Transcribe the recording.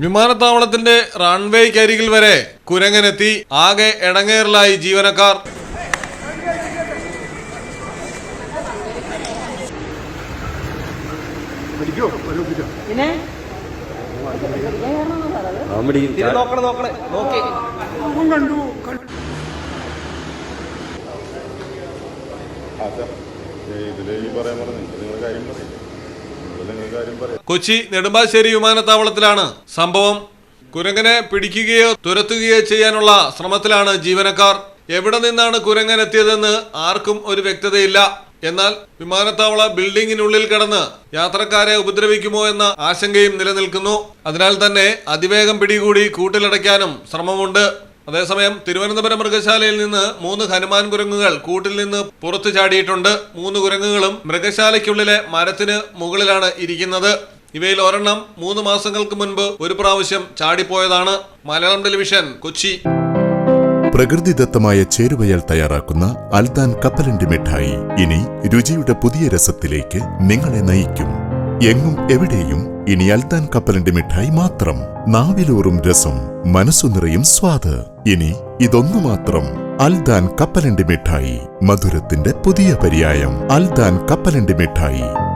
വിമാനത്താവളത്തിന്റെ റൺവേക്കരികിൽ വരെ കുരങ്ങനെത്തി. ആകെ എടങ്ങേറിലായി ജീവനക്കാർ. ഇതിലേ നോക്കണം നോക്കണേ. നോക്കി. ഇതിൽ ഈ പറയാൻ പറഞ്ഞു നിങ്ങൾ നിങ്ങളുടെ കാര്യം പറയും നിങ്ങൾ നിങ്ങളുടെ കാര്യം പറയും കൊച്ചി നെടുമ്പാശ്ശേരി വിമാനത്താവളത്തിലാണ് സംഭവം. കുരങ്ങനെ പിടിക്കുകയോ തുരത്തുകയോ ചെയ്യാനുള്ള ശ്രമത്തിലാണ് ജീവനക്കാർ. എവിടെ നിന്നാണ് കുരങ്ങൻ എത്തിയതെന്ന് ആർക്കും ഒരു വ്യക്തതയില്ല. എന്നാൽ വിമാനത്താവള ബിൽഡിംഗിനുള്ളിൽ കടന്ന് യാത്രക്കാരെ ഉപദ്രവിക്കുമോ എന്ന ആശങ്കയും നിലനിൽക്കുന്നു. അതിനാൽ തന്നെ അതിവേഗം പിടികൂടി കൂട്ടിലടയ്ക്കാനും ശ്രമമുണ്ട്. അതേസമയം തിരുവനന്തപുരം മൃഗശാലയിൽ നിന്ന് മൂന്ന് ഹനുമാൻ കുരങ്ങുകൾ കൂട്ടിൽ നിന്ന് പുറത്തു ചാടിയിട്ടുണ്ട്. മൂന്ന് കുരങ്ങുകളും മൃഗശാലയ്ക്കുള്ളിലെ മരത്തിന് മുകളിലാണ് ഇരിക്കുന്നത്. ഇവയിൽ ഒരെണ്ണം മൂന്ന് മാസങ്ങൾക്ക് മുൻപ് ഒരു പ്രാവശ്യം ചാടിപ്പോയതാണ്. മലയാളം ടെലിവിഷൻ കൊച്ചി. പ്രകൃതിദത്തമായ ചേരുവയൽ തയ്യാറാക്കുന്ന അൽദാൻ കപ്പലണ്ടി മിഠായി ഇനി രുചിയുടെ പുതിയ രസത്തിലേക്ക് നിങ്ങളെ നയിക്കും. എങ്ങും എവിടെയും ഇനി അൽദാൻ കപ്പലിന്റെ മിഠായി മാത്രം. നാവിലൂറും രസം മനസ്സു നിറയും സ്വാദ്. ഇനി ഇതൊന്നു മാത്രം അൽദാൻ കപ്പലണ്ടി മിഠായി മധുരത്തിന്റെ പുതിയ പര്യായം. അൽദാൻ കപ്പലണ്ടി മിഠായി.